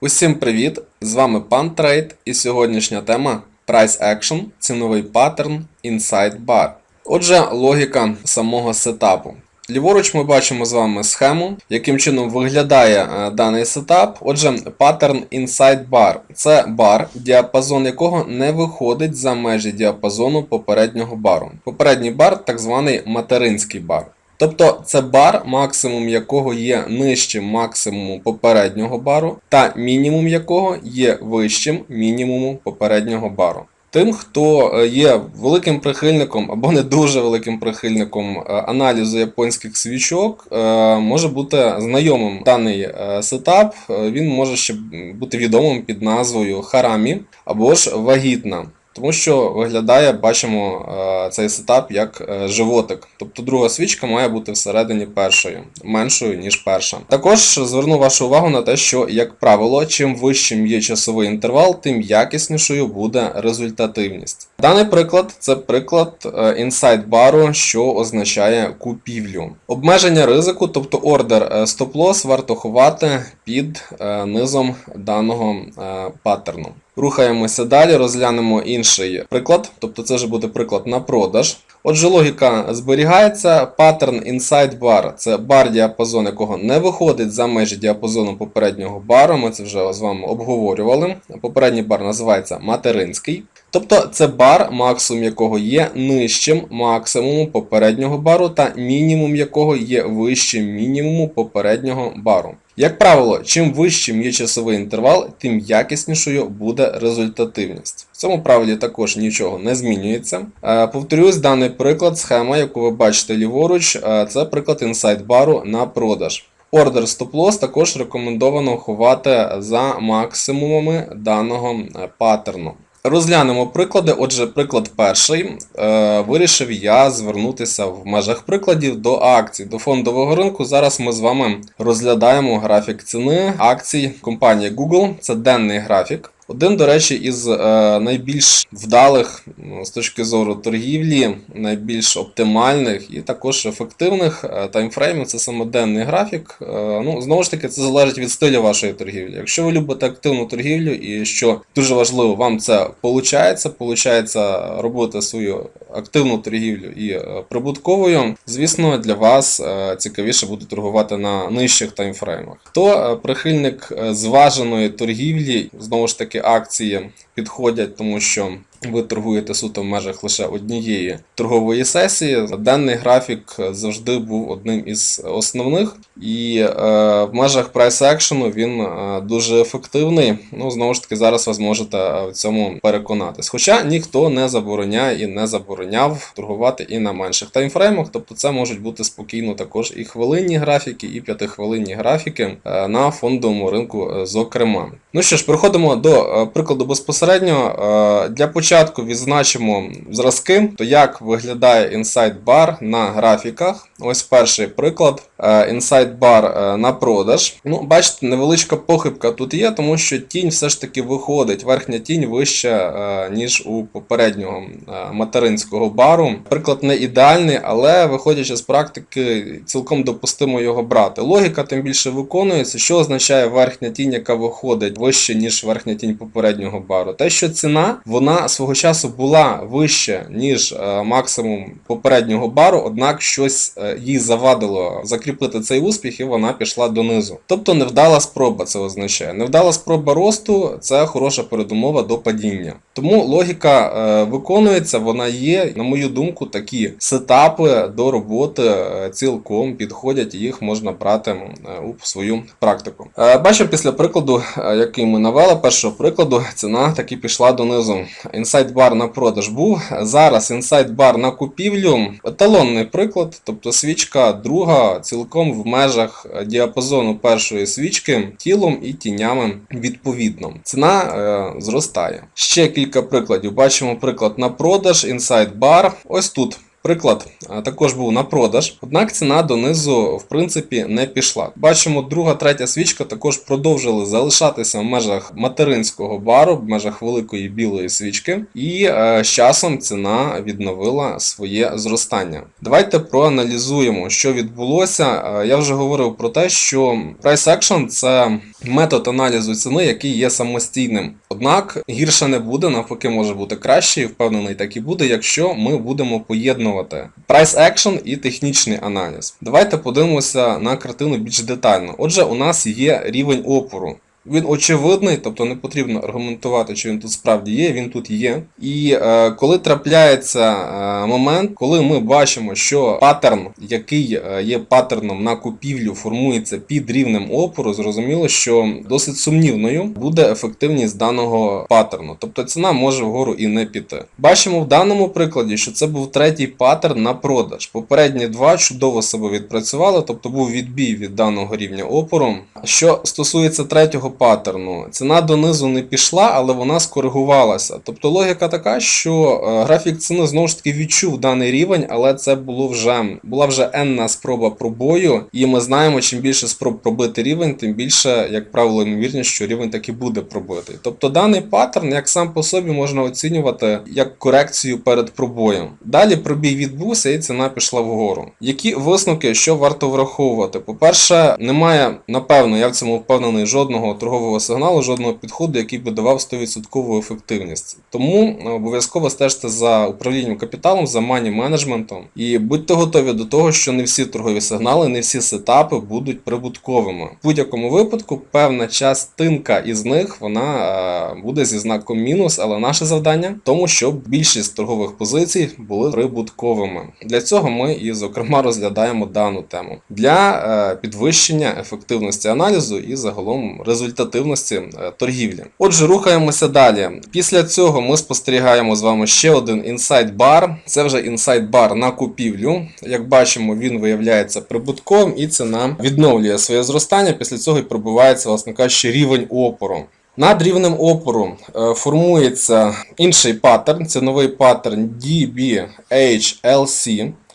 Усім привіт! З вами пан Трейд і сьогоднішня тема Price Action, ціновий паттерн Inside Bar. Отже, логіка самого сетапу. Ліворуч ми бачимо з вами схему, яким чином виглядає е, даний сетап. Отже, паттерн Inside Bar це бар, діапазон якого не виходить за межі діапазону попереднього бару. Попередній бар так званий материнський бар. Тобто це бар, максимум якого є нижчим максимуму попереднього бару, та мінімум якого є вищим мінімуму попереднього бару. Тим, хто е, є великим прихильником або не дуже великим прихильником е, аналізу японських свічок, е, може бути знайомим даний сетап. Він може ще бути відомим під назвою Харамі або ж вагітна. Тому що виглядає, бачимо е, цей сетап як е, животик. Тобто друга свічка має бути всередині першої, меншою, ніж перша. Також зверну вашу увагу на те, що, як правило, чим вищим є часовий інтервал, тим якіснішою буде результативність. Даний приклад це приклад інсайд бару, що означає купівлю. Обмеження ризику, тобто ордер е, стоп-лосс варто ховати під е, низом даного е, паттерну. Рухаємося далі, розглянемо інший приклад, тобто це вже буде приклад на продаж. Отже, логіка зберігається. Паттерн Inside Bar це бар діапазон, якого не виходить за межі діапазону попереднього бару. Ми це вже з вами обговорювали. Попередній бар називається материнський. Тобто це бар, максимум якого є нижчим максимуму попереднього бару, та мінімум якого є вищим мінімуму попереднього бару. Як правило, чим вищим є часовий інтервал, тим якіснішою буде результативність. В цьому правилі також нічого не змінюється. Е, Повторюсь, даний приклад, схема, яку ви бачите ліворуч, е, це приклад інсайд бару на продаж. Ордер стоп-лосс також рекомендовано ховати за максимумами даного е, паттерну. Розглянемо приклади. Отже, приклад перший. Е, вирішив я звернутися в межах прикладів до акцій, до фондового ринку. Зараз ми з вами розглядаємо графік ціни акцій компанії Google. Це денний графік. Один, до речі, із е, найбільш вдалих з точки зору торгівлі, найбільш оптимальних і також ефективних е, таймфреймів це саме денний графік. Е, ну, знову ж таки, це залежить від стилю вашої торгівлі. Якщо ви любите активну торгівлю і що дуже важливо, вам це виходить, виходить робити свою активну торгівлю і прибутковою, звісно, для вас цікавіше буде торгувати на нижчих таймфреймах. Хто прихильник зваженої торгівлі, знову ж таки, акції підходять, тому що ви торгуєте суто в межах лише однієї торгової сесії. Денний графік завжди був одним із основних, і е, в межах прайс екшену він е, дуже ефективний. Ну, знову ж таки, зараз ви зможете в цьому переконатись. Хоча ніхто не забороняє і не забороняв торгувати і на менших таймфреймах, тобто це можуть бути спокійно також і хвилинні графіки, і п'ятихвилинні графіки е, на фондовому ринку, е, зокрема. Ну що ж, переходимо до е, прикладу безпосередньо. Е, Для початку відзначимо зразки, то як виглядає Insight Bar на графіках. Ось перший приклад. Е, Insight Bar е, на продаж. Ну, бачите, невеличка похибка тут є, тому що тінь все ж таки виходить. Верхня тінь вища, е, ніж у попереднього е, материнського бару. Приклад не ідеальний, але виходячи з практики, цілком допустимо його брати. Логіка тим більше виконується, що означає верхня тінь, яка виходить вище, ніж верхня тінь попереднього бару. Те, що ціна вона свого часу була вища, ніж е, максимум попереднього бару, однак щось е, їй завадило закріпити цей успіх, і вона пішла донизу. Тобто невдала спроба це означає. Невдала спроба росту це хороша передумова до падіння. Тому логіка е, виконується, вона є. На мою думку, такі сетапи до роботи цілком підходять, і їх можна брати у свою практику. Бачимо після прикладу, який ми навели, першого прикладу, ціна таки пішла донизу. Інсайт бар на продаж був. Зараз інсайт бар на купівлю. Еталонний приклад, тобто свічка друга, цілком в межах діапазону першої свічки, тілом і тінями відповідно. Ціна е, зростає. Ще кілька прикладів. Бачимо приклад на продаж, інсайт бар. Ось тут. Приклад також був на продаж, однак ціна донизу в принципі не пішла. Бачимо, друга, третя свічка також продовжили залишатися в межах материнського бару, в межах великої білої свічки, і е, з часом ціна відновила своє зростання. Давайте проаналізуємо, що відбулося. Е, я вже говорив про те, що price action – це метод аналізу ціни, який є самостійним. Однак гірше не буде, навпаки, може бути краще, і впевнений, так і буде, якщо ми будемо поєднувати price action і технічний аналіз. Давайте подивимося на картину більш детально. Отже, у нас є рівень опору. Він очевидний, тобто не потрібно аргументувати, чи він тут справді є, він тут є. І е, коли трапляється е, момент, коли ми бачимо, що паттерн, який е, є паттерном на купівлю, формується під рівнем опору, зрозуміло, що досить сумнівною буде ефективність даного паттерну. Тобто ціна може вгору і не піти. Бачимо в даному прикладі, що це був третій паттерн на продаж. Попередні два чудово себе відпрацювали, тобто був відбій від даного рівня опору. Що стосується третього паттерну, ціна донизу не пішла, але вона скоригувалася. Тобто логіка така, що е, графік ціни знову ж таки відчув даний рівень, але це було вже була вже енна спроба пробою, і ми знаємо, чим більше спроб пробити рівень, тим більше, як правило, ймовірність, що рівень таки буде пробитий. Тобто даний паттерн, як сам по собі, можна оцінювати як корекцію перед пробоєм. Далі пробій відбувся і ціна пішла вгору. Які висновки, що варто враховувати? По-перше, немає, напевно, я в цьому впевнений жодного торгового сигналу, жодного підходу, який би давав 100% ефективність. Тому е, обов'язково стежте за управлінням капіталом, за мані менеджментом і будьте готові до того, що не всі торгові сигнали, не всі сетапи будуть прибутковими. В будь-якому випадку певна частинка із них вона е, буде зі знаком мінус, але наше завдання в тому, щоб більшість торгових позицій були прибутковими. Для цього ми і зокрема розглядаємо дану тему для е, підвищення ефективності аналізу і загалом результативності е, торгівлі. Отже, рухаємося далі. Після цього ми спостерігаємо з вами ще один інсайт бар. Це вже інсайт бар на купівлю. Як бачимо, він виявляється прибутковим і ціна відновлює своє зростання. Після цього і пробивається, власне кажучи, рівень опору. Над рівнем опору е, формується інший паттерн, це новий паттерн DBHLC.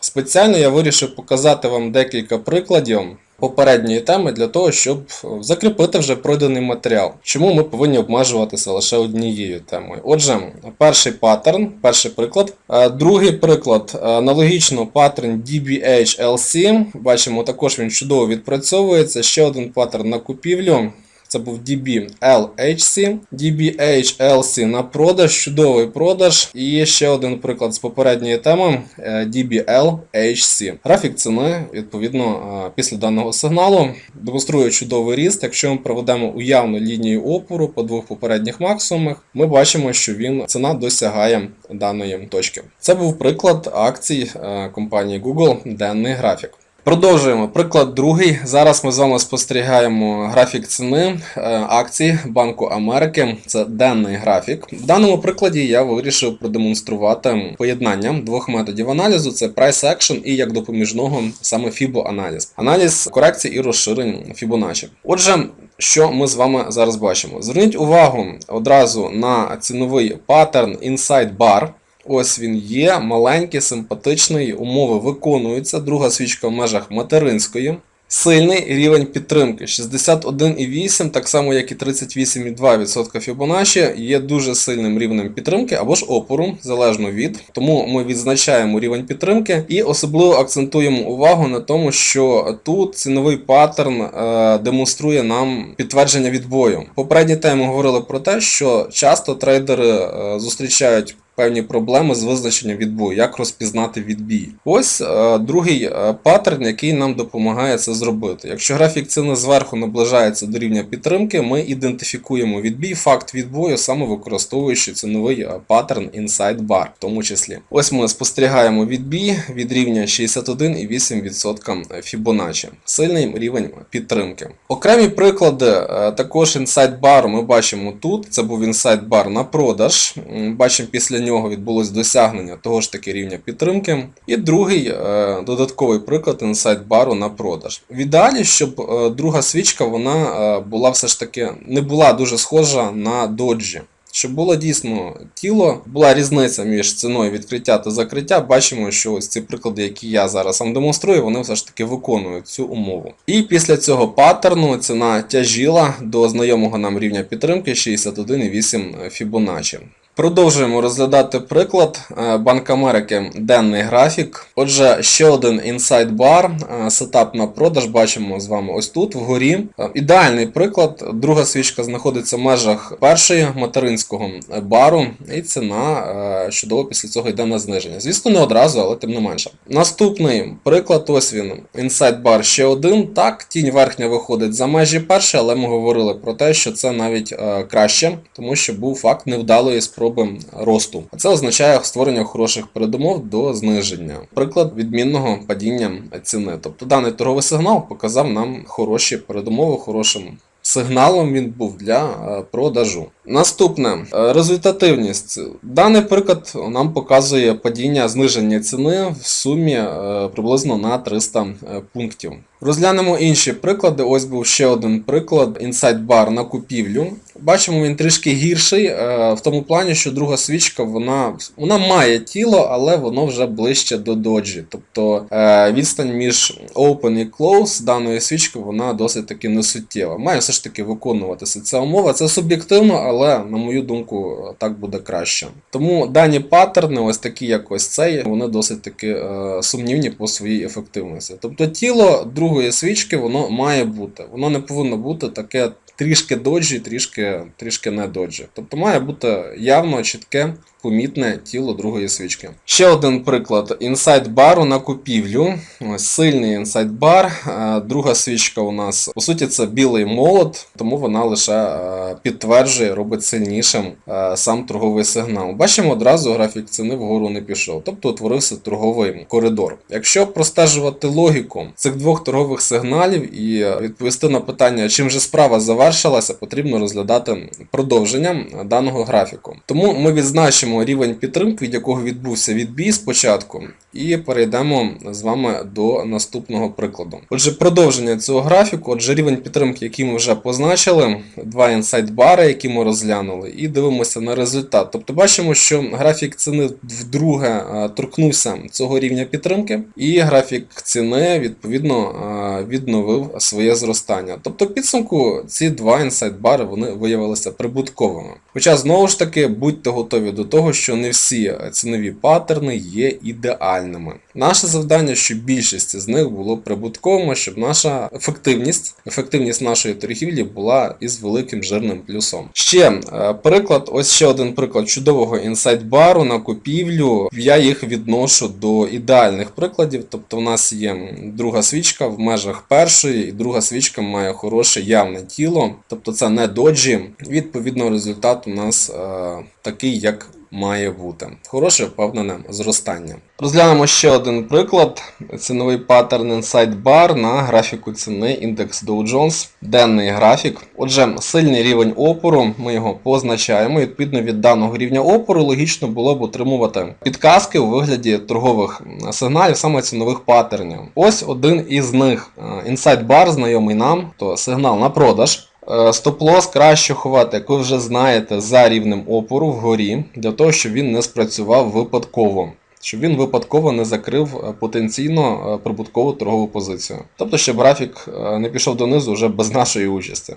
Спеціально я вирішив показати вам декілька прикладів попередньої теми для того, щоб закріпити вже пройдений матеріал. Чому ми повинні обмежуватися лише однією темою? Отже, перший паттерн, перший приклад. Е, Другий приклад е, аналогічно паттерн DBHLC. Бачимо, також він чудово відпрацьовується. Ще один паттерн на купівлю. Це був DBLHC, DBHLC на продаж, чудовий продаж. І ще один приклад з попередньої теми е, DBLHC. Графік ціни, відповідно, е, після даного сигналу демонструє чудовий ріст. Якщо ми проведемо уявну лінію опору по двох попередніх максимумах, ми бачимо, що він ціна досягає даної точки. Це був приклад акцій е, компанії Google, денний графік. Продовжуємо. Приклад другий. Зараз ми з вами спостерігаємо графік ціни е, акцій Банку Америки. Це денний графік. В даному прикладі я вирішив продемонструвати поєднання двох методів аналізу: це Price Action і як допоміжного саме FIBO аналіз. Аналіз корекцій і розширень Fibonacci. Отже. Що ми з вами зараз бачимо? Зверніть увагу одразу на ціновий паттерн Inside Bar. Ось він є, маленький, симпатичний, умови виконуються. Друга свічка в межах материнської. Сильний рівень підтримки 61,8, так само як і 38,2% Fibonacci, є дуже сильним рівнем підтримки або ж опору, залежно від. Тому ми відзначаємо рівень підтримки і особливо акцентуємо увагу на тому, що тут ціновий паттерн е, демонструє нам підтвердження відбою. Попередні теми говорили про те, що часто трейдери е, зустрічають певні проблеми з визначенням відбою, як розпізнати відбій. Ось е, другий е, паттерн, який нам допомагає це зробити. Якщо графік ціни зверху наближається до рівня підтримки, ми ідентифікуємо відбій, факт відбою, саме використовуючи ціновий е, паттерн Inside Bar, в тому числі. Ось ми спостерігаємо відбій від рівня 61,8% Fibonacci. Сильний рівень підтримки. Окремі приклади е, також Inside Bar ми бачимо тут. Це був Inside Bar на продаж. Бачимо, після нього відбулось досягнення того ж таки рівня підтримки. І другий е, додатковий приклад Bar на продаж. В ідеалі, щоб е, друга свічка вона е, була все ж таки не була дуже схожа на доджі. Щоб було дійсно тіло, була різниця між ціною відкриття та закриття. Бачимо, що ось ці приклади, які я зараз вам демонструю, вони все ж таки виконують цю умову. І після цього паттерну ціна тяжіла до знайомого нам рівня підтримки 61,8 Fibonacci. Продовжуємо розглядати приклад е, Банк Америки денний графік. Отже, ще один інсайд бар, е, сетап на продаж. Бачимо з вами ось тут вгорі. Е, Ідеальний приклад. Друга свічка знаходиться в межах першої материнського бару, і ціна чудово після цього йде на зниження. Звісно, не одразу, але тим не менше. Наступний приклад, ось він. Інсайд бар ще один. Так, тінь верхня виходить за межі першої, але ми говорили про те, що це навіть краще, тому що був факт невдалої спроби росту. А це означає створення хороших передумов до зниження. Приклад відмінного падіння ціни. Тобто даний торговий сигнал показав нам хороші передумови, хорошим сигналом він був для е, продажу. Наступне е, результативність. Даний приклад нам показує падіння зниження ціни в сумі е, приблизно на 300 е, пунктів. Розглянемо інші приклади. Ось був ще один приклад: Insight Bar на купівлю. Бачимо, він трішки гірший в тому плані, що друга свічка вона, вона має тіло, але воно вже ближче до доджі. Тобто відстань між open і close даної свічки вона досить таки несуттєва. Має все ж таки виконуватися ця умова. Це суб'єктивно, але на мою думку так буде краще. Тому дані паттерни, ось такі як ось цей, вони досить таки е, сумнівні по своїй ефективності. Тобто тіло другої свічки воно має бути. Воно не повинно бути таке трішки доджі, трішки, трішки не доджі. Тобто має бути явно чітке. Помітне тіло другої свічки. Ще один приклад інсайд бару на купівлю. Ось сильний інсайд бар. Е, Друга свічка у нас, по суті, це білий молот, тому вона лише е, підтверджує, робить сильнішим е, сам торговий сигнал. Бачимо, одразу графік ціни вгору не пішов, тобто утворився торговий коридор. Якщо простежувати логіку цих двох торгових сигналів і відповісти на питання, чим же справа завершилася, потрібно розглядати продовження даного графіку. Тому ми відзначимо рівень підтримки, від якого відбувся відбій спочатку, і перейдемо з вами до наступного прикладу. Отже, продовження цього графіку, отже, рівень підтримки, який ми вже позначили, два інсайд бари, які ми розглянули, і дивимося на результат. Тобто бачимо, що графік ціни вдруге е, торкнувся цього рівня підтримки, і графік ціни відповідно е, відновив своє зростання. Тобто, підсумку ці два інсайд бари вони виявилися прибутковими. Хоча знову ж таки будьте готові до того, що не всі цінові паттерни є ідеальними. Наше завдання, щоб більшість з них було прибутковими, щоб наша ефективність, ефективність нашої торгівлі була із великим жирним плюсом. Ще е, приклад, ось ще один приклад чудового інсайт-бару на купівлю. Я їх відношу до ідеальних прикладів. Тобто, в нас є друга свічка в межах першої, і друга свічка має хороше явне тіло, тобто це не доджі. Відповідно, результат у нас е, такий, як має бути. Хороше впевнене зростання. Розглянемо ще один приклад. Ціновий паттерн Inside Bar на графіку ціни індекс Dow Jones. Денний графік. Отже, сильний рівень опору, ми його позначаємо. Відповідно від даного рівня опору логічно було б отримувати підказки у вигляді торгових сигналів, саме цінових паттернів. Ось один із них. Inside Bar знайомий нам, то сигнал на продаж. Е, Стоп-лос краще ховати, як ви вже знаєте, за рівнем опору вгорі, для того, щоб він не спрацював випадково. Щоб він випадково не закрив е, потенційно е, прибуткову торгову позицію. Тобто, щоб графік не пішов донизу вже без нашої участі.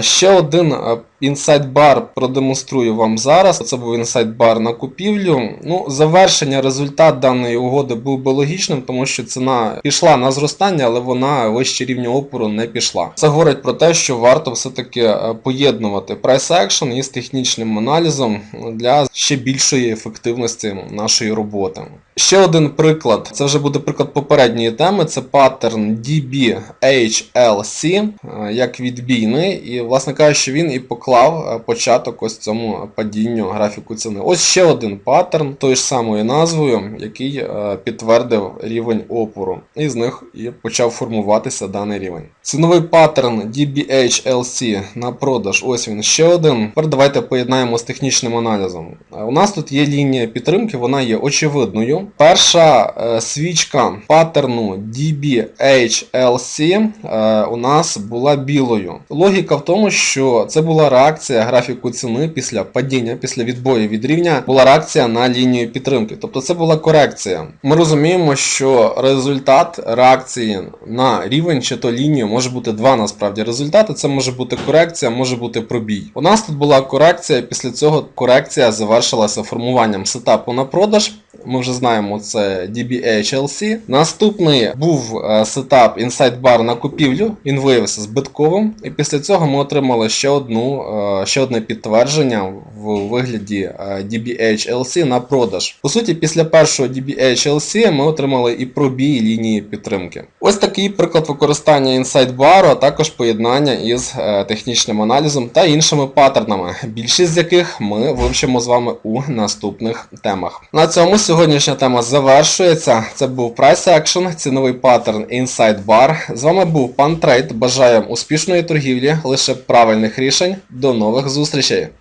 Ще один інсайд бар продемонструю вам зараз. Це був інсайд бар на купівлю. Ну, завершення результат даної угоди був би логічним, тому що ціна пішла на зростання, але вона вище рівня опору не пішла. Це говорить про те, що варто все-таки е, поєднувати price action із технічним аналізом для ще більшої ефективності нашої роботи. Ще один приклад, це вже буде приклад попередньої теми, це паттерн DBHLC, е, як відбійний, і, власне кажучи, він і поклав е, початок ось цьому падінню графіку ціни. Ось ще один паттерн, тою ж самою назвою, який е, підтвердив рівень опору, і з них і почав формуватися даний рівень. Ціновий паттерн DBHLC на продаж, ось він ще один. Тепер давайте поєднаємо з технічним аналізом. Е, У нас тут є лінія підтримки, вона є очевидною. Перша е, свічка паттерну DBHLC е, у нас була білою. Логіка в тому, що це була реакція графіку ціни після падіння, після відбою від рівня, була реакція на лінію підтримки. Тобто це була корекція. Ми розуміємо, що результат реакції на рівень чи то лінію може бути два насправді результати. Це може бути корекція, може бути пробій. У нас тут була корекція. Після цього корекція завершилася формуванням сетапу на продаж. Ми вже знаємо, це DBHLC. Наступний був е, сетап Inside Bar на купівлю. Він виявився збитковим. І після цього ми отримали ще одну, е, ще одне підтвердження в вигляді е, DBHLC на продаж. По суті, після першого DBHLC ми отримали і пробій лінії підтримки. Ось такий приклад використання Inside Bar, а також поєднання із технічним аналізом та іншими паттернами, більшість з яких ми вивчимо з вами у наступних темах. На цьому сьогоднішня тема завершується. Це був Price Action, ціновий паттерн Inside Bar. З вами був пан Трейд. Бажаємо успішної торгівлі, лише правильних рішень. До нових зустрічей!